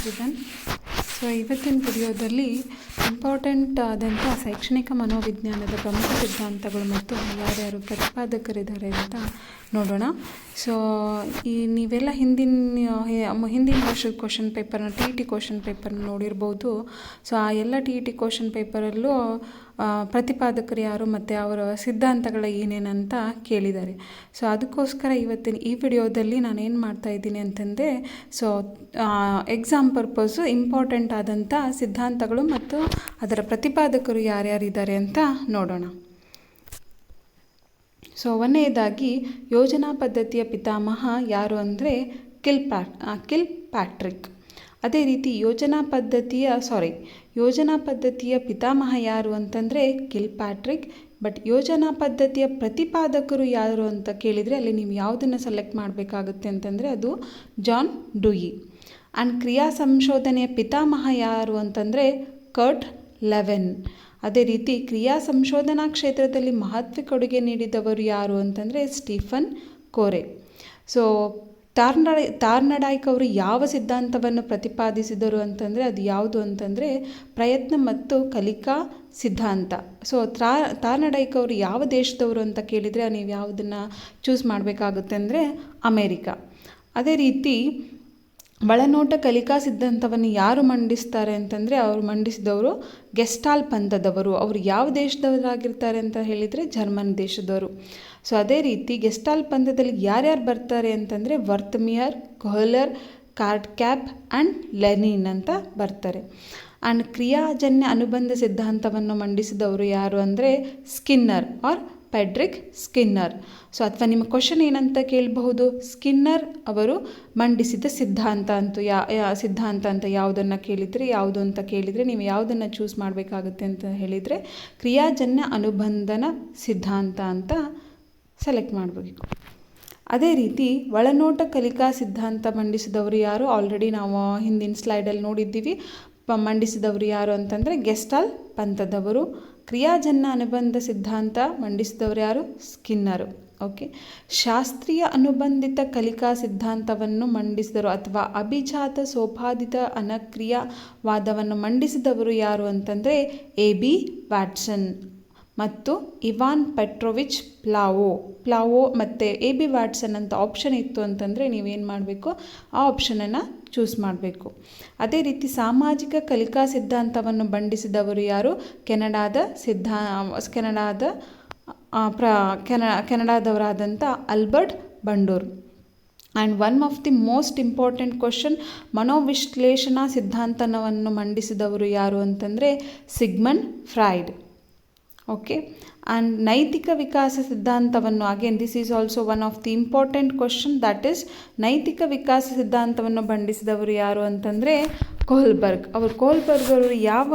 Everyone so ಇವತ್ತಿನ ವಿಡಿಯೋದಲ್ಲಿ important ಆದಂಥ ಶೈಕ್ಷಣಿಕ ಮನೋವಿಜ್ಞಾನದ ಪ್ರಮುಖ ಸಿದ್ಧಾಂತಗಳು ಮತ್ತು ಯಾರ್ಯಾರು ಪ್ರತಿಪಾದಕರಿದ್ದಾರೆ ಅಂತ ನೋಡೋಣ. ಸೊ ಈ ನೀವೆಲ್ಲ ಹಿಂದಿನ ಹಿಂದಿನ ವರ್ಷದ ಕ್ವಶನ್ ಪೇಪರ್ನ ಟಿ ಇ ಟಿ ಕ್ವಶನ್ ಪೇಪರ್ನ ನೋಡಿರ್ಬೋದು. ಸೊ ಆ ಎಲ್ಲ ಟಿ ಇ ಟಿ ಕ್ವಶನ್ ಪೇಪರಲ್ಲೂ ಪ್ರತಿಪಾದಕರು ಯಾರು ಮತ್ತು ಅವರ ಸಿದ್ಧಾಂತಗಳ ಏನೇನಂತ ಕೇಳಿದ್ದಾರೆ. ಸೊ ಅದಕ್ಕೋಸ್ಕರ ಇವತ್ತಿನ ಈ ವಿಡಿಯೋದಲ್ಲಿ ನಾನು ಏನು ಮಾಡ್ತಾ ಇದ್ದೀನಿ ಅಂತಂದರೆ ಸೊ ಎಕ್ಸಾಮ್ ಪರ್ಪಸ್ಸು ಇಂಪಾರ್ಟೆಂಟ್ ಆದಂಥ ಸಿದ್ಧಾಂತಗಳು ಮತ್ತು ಅದರ ಪ್ರತಿಪಾದಕರು ಯಾರ್ಯಾರಿದ್ದಾರೆ ಅಂತ ನೋಡೋಣ. ಸೊ ಒಂದನೇದಾಗಿ ಯೋಜನಾ ಪದ್ಧತಿಯ ಪಿತಾಮಹ ಯಾರು ಅಂದರೆ ಕಿಲ್ ಪ್ಯಾಟ್ ಕಿಲ್ ಪ್ಯಾಟ್ರಿಕ್ ಅದೇ ರೀತಿ ಯೋಜನಾ ಪದ್ಧತಿಯ ಸಾರಿ ಯೋಜನಾ ಪದ್ಧತಿಯ ಪಿತಾಮಹ ಯಾರು ಅಂತಂದರೆ ಕಿಲ್ ಪ್ಯಾಟ್ರಿಕ್. ಬಟ್ ಯೋಜನಾ ಪದ್ಧತಿಯ ಪ್ರತಿಪಾದಕರು ಯಾರು ಅಂತ ಕೇಳಿದರೆ ಅಲ್ಲಿ ನೀವು ಯಾವುದನ್ನು ಸೆಲೆಕ್ಟ್ ಮಾಡಬೇಕಾಗುತ್ತೆ ಅಂತಂದರೆ ಅದು ಜಾನ್ ಡುಯಿ. ಆ್ಯಂಡ್ ಕ್ರಿಯಾ ಸಂಶೋಧನೆಯ ಪಿತಾಮಹ ಯಾರು ಅಂತಂದರೆ ಕರ್ಟ್ ಲೆವೆನ್. ಅದೇ ರೀತಿ ಕ್ರಿಯಾ ಸಂಶೋಧನಾ ಕ್ಷೇತ್ರದಲ್ಲಿ ಮಹತ್ವ ಕೊಡುಗೆ ನೀಡಿದವರು ಯಾರು ಅಂತಂದರೆ ಸ್ಟೀಫನ್ ಕೋರೆ. ಸೊ ಟಾರ್ನಡೈ ತಾರ್ನಡಾಯ್ಕ್ ಅವರು ಯಾವ ಸಿದ್ಧಾಂತವನ್ನು ಪ್ರತಿಪಾದಿಸಿದರು ಅಂತಂದರೆ ಅದು ಯಾವುದು ಅಂತಂದರೆ ಪ್ರಯತ್ನ ಮತ್ತು ಕಲಿಕಾ ಸಿದ್ಧಾಂತ. ಸೊ ತ್ರಾ, ತಾರ್ನಡಾಯ್ಕ್ ಅವರು ಯಾವ ದೇಶದವರು ಅಂತ ಕೇಳಿದರೆ ನೀವು ಯಾವುದನ್ನು ಚೂಸ್ ಮಾಡಬೇಕಾಗುತ್ತೆ ಅಂದರೆ ಅಮೇರಿಕಾ. ಅದೇ ರೀತಿ ಒಳನೋಟ ಕಲಿಕಾ ಸಿದ್ಧಾಂತವನ್ನು ಯಾರು ಮಂಡಿಸ್ತಾರೆ ಅಂತಂದರೆ ಅವರು ಮಂಡಿಸಿದವರು ಗೆಸ್ಟಾಲ್ ಪಂಥದವರು. ಅವರು ಯಾವ ದೇಶದವರಾಗಿರ್ತಾರೆ ಅಂತ ಹೇಳಿದರೆ ಜರ್ಮನ್ ದೇಶದವರು. ಸೊ ಅದೇ ರೀತಿ ಗೆಸ್ಟಾಲ್ ಪಂಥದಲ್ಲಿ ಯಾರ್ಯಾರು ಬರ್ತಾರೆ ಅಂತಂದರೆ Wertheimer, Kohler card cap and Lenin ಅಂತ ಬರ್ತಾರೆ. ಆ್ಯಂಡ್ ಕ್ರಿಯಾಜನ್ಯ ಅನುಬಂಧ ಸಿದ್ಧಾಂತವನ್ನು ಮಂಡಿಸಿದವರು ಯಾರು ಅಂದರೆ Skinner or Frederick Skinner so ಅಥವಾ ನಿಮ್ಮ ಕ್ವಶನ್ ಏನಂತ ಕೇಳಬಹುದು? ಸ್ಕಿನ್ನರ್ ಅವರು ಮಂಡಿಸಿದ ಸಿದ್ಧಾಂತ ಅಂತೂ ಯಾ ಸಿದ್ಧಾಂತ ಅಂತ ಯಾವುದನ್ನು ಕೇಳಿದರೆ, ಯಾವುದು ಅಂತ ಕೇಳಿದರೆ, ನೀವು ಯಾವುದನ್ನು ಚೂಸ್ ಮಾಡಬೇಕಾಗುತ್ತೆ ಅಂತ ಹೇಳಿದರೆ, ಕ್ರಿಯಾಜನ್ಯ ಅನುಬಂಧನ ಸಿದ್ಧಾಂತ ಅಂತ ಸೆಲೆಕ್ಟ್ ಮಾಡಬೇಕು. ಅದೇ ರೀತಿ ಒಳನೋಟ ಕಲಿಕಾ ಸಿದ್ಧಾಂತ ಮಂಡಿಸಿದವರು ಯಾರು? ಆಲ್ರೆಡಿ ನಾವು ಹಿಂದಿನ ಸ್ಲೈಡಲ್ಲಿ ನೋಡಿದ್ದೀವಿ. ಮಂಡಿಸಿದವರು ಯಾರು ಅಂತಂದರೆ ಗೆಸ್ಟಾಲ್ ಪಂಥದವರು. ಕ್ರಿಯಾಜನ್ಯ ಅನುಬಂಧ ಸಿದ್ಧಾಂತ ಮಂಡಿಸಿದವರು ಯಾರು? ಸ್ಕಿನ್ನರು. ಓಕೆ ಶಾಸ್ತ್ರೀಯ ಅನುಬಂಧಿತ ಕಲಿಕಾ ಸಿದ್ಧಾಂತವನ್ನು ಮಂಡಿಸಿದರು ಅಥವಾ ಅಭಿಜಾತ ಸೋಪಾದಿತ ಅನಕ್ರಿಯವಾದವನ್ನು ಮಂಡಿಸಿದವರು ಯಾರು ಅಂತಂದರೆ ಎ ಬಿ ವ್ಯಾಟ್ಸನ್. ಮತ್ತು ಇವಾನ್ ಪೆಟ್ರೋವಿಚ್ ಪ್ಲಾವೋ ಪ್ಲಾವೋ ಮತ್ತು ಎ ಬಿ ವ್ಯಾಟ್ಸನ್ ಅಂತ ಆಪ್ಷನ್ ಇತ್ತು ಅಂತಂದರೆ ನೀವೇನು ಮಾಡಬೇಕು? ಆ ಆಪ್ಷನನ್ನು ಚೂಸ್ ಮಾಡಬೇಕು. ಅದೇ ರೀತಿ ಸಾಮಾಜಿಕ ಕಲಿಕಾ ಸಿದ್ಧಾಂತವನ್ನು ಬಂಡಿಸಿದವರು ಯಾರು? ಕೆನಡಾದ ಸಿದ್ಧಾ, ಕೆನಡಾದ ಪ್ರ, ಕೆನ ಕೆನಡಾದವರಾದಂಥ Albert Bandura. And one of the most important question, ಮನೋವಿಶ್ಲೇಷಣಾ ಸಿದ್ಧಾಂತವನ್ನು ಮಂಡಿಸಿದವರು ಯಾರು ಅಂತಂದರೆ ಸಿಗ್ಮಂಡ್ ಫ್ರೈಡ್ ಓಕೆ ಆ್ಯಂಡ್ ನೈತಿಕ ವಿಕಾಸ ಸಿದ್ಧಾಂತವನ್ನು again this is also one of the important question that is ನೈತಿಕ ವಿಕಾಸ ಸಿದ್ಧಾಂತವನ್ನು ಬಂಡಿಸಿದವರು ಯಾರು ಅಂತಂದರೆ ಕೋಲ್ಬರ್ಗ್ ಅವರು ಕೋಲ್ಬರ್ಗ್ ಅವರು ಯಾವ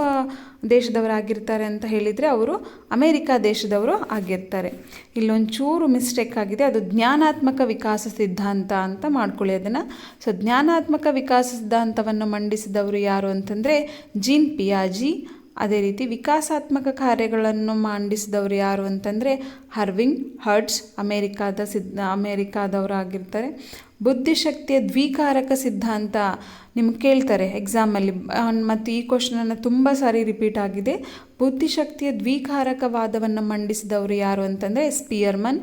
ದೇಶದವರಾಗಿರ್ತಾರೆ ಅಂತ ಹೇಳಿದರೆ ಅವರು ಅಮೇರಿಕಾ ದೇಶದವರು ಆಗಿರ್ತಾರೆ ಇಲ್ಲೊಂಚೂರು ಮಿಸ್ಟೇಕ್ ಆಗಿದೆ ಅದು ಜ್ಞಾನಾತ್ಮಕ ವಿಕಾಸ ಸಿದ್ಧಾಂತ ಅಂತ ಮಾಡ್ಕೊಳ್ಳಿ ಅದನ್ನು ಸೊ ಜ್ಞಾನಾತ್ಮಕ ವಿಕಾಸ ಸಿದ್ಧಾಂತವನ್ನು ಮಂಡಿಸಿದವರು ಯಾರು ಅಂತಂದರೆ ಜೀನ್ ಪಿಯಾಜಿ ಅದೇ ರೀತಿ ವಿಕಾಸಾತ್ಮಕ ಕಾರ್ಯಗಳನ್ನು ಮಂಡಿಸಿದವರು ಯಾರು ಅಂತಂದರೆ ಹರ್ವಿಂಗ್ ಹರ್ಟ್ಸ್, ಅಮೇರಿಕಾದ ಸಿದ್ಧ, ಅಮೇರಿಕಾದವರಾಗಿರ್ತಾರೆ. ಬುದ್ಧಿಶಕ್ತಿಯ ದ್ವಿಕಾರಕ ಸಿದ್ಧಾಂತ ನಿಮ್ಗೆ ಕೇಳ್ತಾರೆ ಎಕ್ಸಾಮಲ್ಲಿ ಮತ್ತು ಈ ಕ್ವಶನನ್ನು ತುಂಬ ಸಾರಿ ರಿಪೀಟ್ ಆಗಿದೆ. ಬುದ್ಧಿಶಕ್ತಿಯ ದ್ವಿಕಾರಕವಾದವನ್ನು ಮಂಡಿಸಿದವರು ಯಾರು ಅಂತಂದರೆ ಸ್ಪಿಯರ್ಮನ್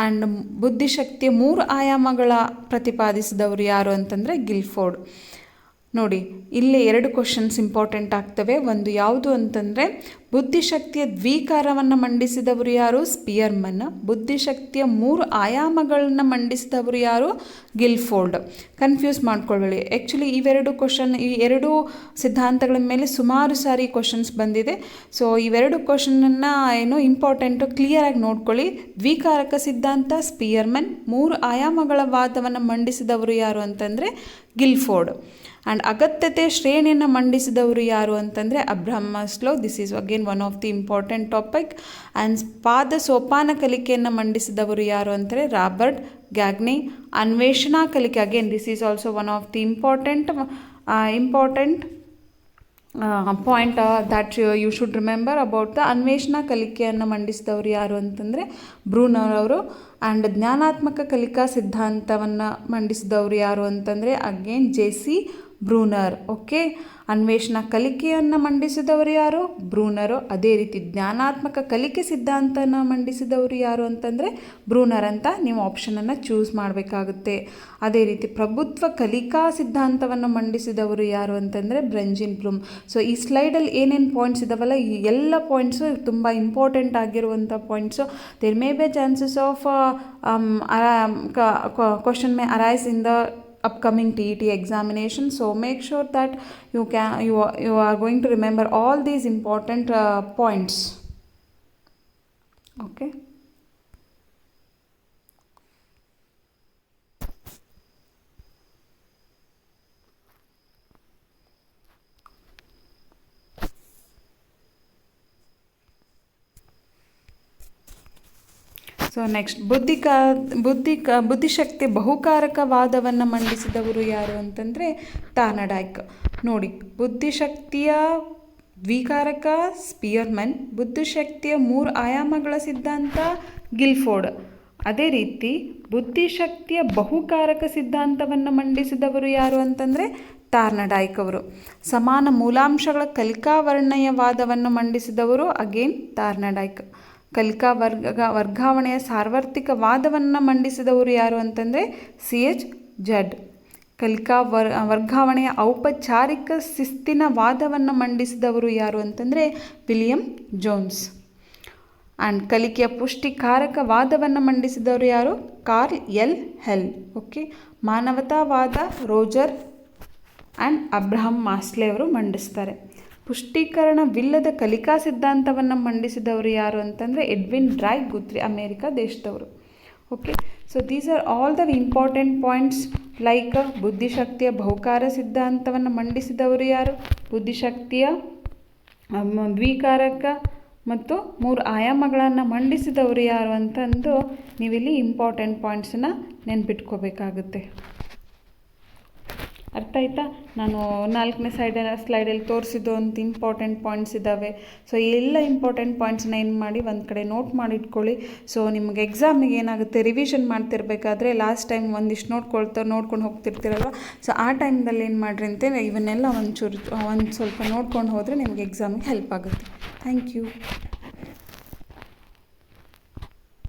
ಆ್ಯಂಡ್ ಬುದ್ಧಿಶಕ್ತಿಯ ಮೂರು ಆಯಾಮಗಳ ಪ್ರತಿಪಾದಿಸಿದವರು ಯಾರು ಅಂತಂದರೆ ಗಿಲ್ಫೋರ್ಡ್. ನೋಡಿ ಇಲ್ಲಿ ಎರಡು ಕ್ವಶನ್ಸ್ ಇಂಪಾರ್ಟೆಂಟ್ ಆಗ್ತವೆ. ಒಂದು ಯಾವುದು ಅಂತಂದರೆ ಬುದ್ಧಿಶಕ್ತಿಯ ದ್ವೀಕಾರವನ್ನು ಮಂಡಿಸಿದವರು ಯಾರು? ಸ್ಪಿಯರ್ಮನ್ ಬುದ್ಧಿಶಕ್ತಿಯ ಮೂರು ಆಯಾಮಗಳನ್ನು ಮಂಡಿಸಿದವರು ಯಾರು? ಗಿಲ್ಫೋರ್ಡ್. ಕನ್ಫ್ಯೂಸ್ ಮಾಡ್ಕೊಳ್ಳಿ ಆ್ಯಕ್ಚುಲಿ ಇವೆರಡು ಕ್ವಶನ್ ಈ ಎರಡು ಸಿದ್ಧಾಂತಗಳ ಮೇಲೆ ಸುಮಾರು ಸಾರಿ ಕ್ವಶನ್ಸ್ ಬಂದಿದೆ. ಸೊ ಇವೆರಡು ಕ್ವಶನನ್ನು ಏನು ಇಂಪಾರ್ಟೆಂಟು ಕ್ಲಿಯರಾಗಿ ನೋಡ್ಕೊಳ್ಳಿ. ದ್ವಿಕಾರಕ ಸಿದ್ಧಾಂತ ಸ್ಪಿಯರ್ಮನ್ ಮೂರು ಆಯಾಮಗಳ ವಾದವನ್ನು ಮಂಡಿಸಿದವರು ಯಾರು ಅಂತಂದರೆ ಗಿಲ್ಫೋರ್ಡ್. ಆ್ಯಂಡ್ ಅಗತ್ಯತೆ ಶ್ರೇಣಿಯನ್ನು ಮಂಡಿಸಿದವರು ಯಾರು ಅಂತಂದರೆ Abraham Maslow this is again one of the important topic and ಪಾದ ಸೋಪಾನ ಕಲಿಕೆಯನ್ನು ಮಂಡಿಸಿದವರು ಯಾರು ಅಂದರೆ ರಾಬರ್ಟ್ ಗ್ಯಾಗ್ನಿ ಅನ್ವೇಷಣಾ ಕಲಿಕೆ again this is also one of the important important point that you should remember about the ಅನ್ವೇಷಣಾ ಕಲಿಕೆಯನ್ನು ಮಂಡಿಸಿದವರು ಯಾರು ಅಂತಂದರೆ ಬ್ರೂನರ್ ಅವರು ಆ್ಯಂಡ್ ಜ್ಞಾನಾತ್ಮಕ ಕಲಿಕಾ ಸಿದ್ಧಾಂತವನ್ನು ಮಂಡಿಸಿದವರು ಯಾರು ಅಂತಂದರೆ again J C Bruner. Okay, ಅನ್ವೇಷಣಾ ಕಲಿಕೆಯನ್ನು ಮಂಡಿಸಿದವರು ಯಾರು? ಬ್ರೂನರು. ಅದೇ ರೀತಿ ಜ್ಞಾನಾತ್ಮಕ ಕಲಿಕೆ ಸಿದ್ಧಾಂತನ ಮಂಡಿಸಿದವರು ಯಾರು ಅಂತಂದರೆ ಬ್ರೂನರ್ ಅಂತ ನೀವು ಆಪ್ಷನನ್ನು ಚೂಸ್ ಮಾಡಬೇಕಾಗುತ್ತೆ. ಅದೇ ರೀತಿ ಪ್ರಭುತ್ವ ಕಲಿಕಾ ಸಿದ್ಧಾಂತವನ್ನು ಮಂಡಿಸಿದವರು ಯಾರು ಅಂತಂದರೆ ಬ್ರಂಜಿನ್ ಬ್ಲೂಮ್. ಸೊ ಈ ಸ್ಲೈಡಲ್ಲಿ ಏನೇನು ಪಾಯಿಂಟ್ಸ್ ಇದಾವಲ್ಲ, ಈ ಎಲ್ಲ ಪಾಯಿಂಟ್ಸು ತುಂಬ ಇಂಪಾರ್ಟೆಂಟ್ ಆಗಿರುವಂಥ points there may be chances of question may arise in the upcoming TET examination. So make sure that you can you are, you are going to remember all these important uh, points. Okay. So next ಬುದ್ಧಿಕ ಬುದ್ಧಿಕ ಬುದ್ಧಿಶಕ್ತಿ ಬಹುಕಾರಕವಾದವನ್ನು ಮಂಡಿಸಿದವರು ಯಾರು ಅಂತಂದರೆ ತಾನಡಾಯ್ಕ್. ನೋಡಿ, ಬುದ್ಧಿಶಕ್ತಿಯ ದ್ವಿಕಾರಕ Spearman, ಬುದ್ಧಿಶಕ್ತಿಯ ಮೂರು ಆಯಾಮಗಳ ಸಿದ್ಧಾಂತ Guilford. ಅದೇ ರೀತಿ, ಬುದ್ಧಿಶಕ್ತಿಯ ಬಹುಕಾರಕ ಸಿದ್ಧಾಂತವನ್ನು ಮಂಡಿಸಿದವರು ಯಾರು ಅಂತಂದರೆ ತಾರ್ನಡಾಯ್ಕ್ ಅವರು ಸಮಾನ ಮೂಲಾಂಶಗಳ ಕಲಿಕಾ ವರ್ಣಯವಾದವನ್ನು ಮಂಡಿಸಿದವರು ಅಗೇನ್ ತಾರ್ನಡಾಯ್ಕ್. ಕಲಿಕಾ ವರ್ಗ, ವರ್ಗಾವಣೆಯ ಸಾರ್ವತ್ರಿಕ ವಾದವನ್ನು ಮಂಡಿಸಿದವರು ಯಾರು ಅಂತಂದರೆ ಸಿ ಎಚ್ ಜಡ್. ಕಲಿಕಾ ವರ್, ವರ್ಗಾವಣೆಯ ಔಪಚಾರಿಕ ಶಿಸ್ತಿನ ವಾದವನ್ನು ಮಂಡಿಸಿದವರು ಯಾರು ಅಂತಂದರೆ ವಿಲಿಯಂ ಜೋನ್ಸ್. ಆ್ಯಂಡ್ ಕಲಿಕೆಯ ಪುಷ್ಟಿಕಾರಕ ವಾದವನ್ನು ಮಂಡಿಸಿದವರು ಯಾರು? Carl L. ಹೆಲ್. ಓಕೆ. ಮಾನವತಾವಾದ ರೋಜರ್ ಆ್ಯಂಡ್ ಅಬ್ರಹಂ ಮಾಸ್ಲೆ ಅವರು ಮಂಡಿಸ್ತಾರೆ. ಪುಷ್ಟೀಕರಣವಿಲ್ಲದ ಕಲಿಕಾ ಸಿದ್ಧಾಂತವನ್ನು ಮಂಡಿಸಿದವರು ಯಾರು ಅಂತಂದರೆ ಎಡ್ವಿನ್ ಡ್ರೈ ಗುತ್ರಿ ಅಮೇರಿಕಾ ದೇಶದವರು. Okay so these are all the important points like ಬುದ್ಧಿಶಕ್ತಿಯ ಬಹುಕಾರ ಸಿದ್ಧಾಂತವನ್ನು ಮಂಡಿಸಿದವರು ಯಾರು? ಬುದ್ಧಿಶಕ್ತಿಯ ದ್ವಿಕಾರಕ ಮತ್ತು ಮೂರು ಆಯಾಮಗಳನ್ನು ಮಂಡಿಸಿದವರು ಯಾರು ಅಂತಂದು ನೀವಿಲ್ಲಿ ಇಂಪಾರ್ಟೆಂಟ್ ಪಾಯಿಂಟ್ಸನ್ನ ನೆನ್ಪಿಟ್ಕೋಬೇಕಾಗುತ್ತೆ. ಅರ್ಥ ಆಯ್ತಾ? ನಾನು ನಾಲ್ಕನೇ ಸೈಡ್ ಸ್ಲೈಡಲ್ಲಿ ತೋರಿಸಿದ್ದು ಅಂತ ಇಂಪಾರ್ಟೆಂಟ್ ಪಾಯಿಂಟ್ಸ್ ಇದ್ದಾವೆ. ಸೊ ಎಲ್ಲ ಇಂಪಾರ್ಟೆಂಟ್ ಪಾಯಿಂಟ್ಸ್ನ ಏನು ಮಾಡಿ ಒಂದು ಕಡೆ ನೋಟ್ ಮಾಡಿಟ್ಕೊಳ್ಳಿ ಸೊ ನಿಮಗೆ ಎಕ್ಸಾಮಿಗೆ ಏನಾಗುತ್ತೆ? ರಿವಿಷನ್ ಮಾಡ್ತಿರ್ಬೇಕಾದ್ರೆ ಲಾಸ್ಟ್ ಟೈಮ್ ಒಂದಿಷ್ಟು ನೋಡ್ಕೊಳ್ತಾ ನೋಡ್ಕೊಂಡು ಹೋಗ್ತಿರ್ತೀರಲ್ವ? ಸೊ ಆ ಟೈಮ್ದಲ್ಲಿ ಏನು ಮಾಡ್ರಿ ಅಂತ, ಇವನ್ನೆಲ್ಲ ಒಂಚೂರು ಒಂದು ಸ್ವಲ್ಪ ನೋಡ್ಕೊಂಡು ಹೋದರೆ ನಿಮಗೆ ಎಕ್ಸಾಮಿಗೆ ಹೆಲ್ಪ್ ಆಗುತ್ತೆ. Thank you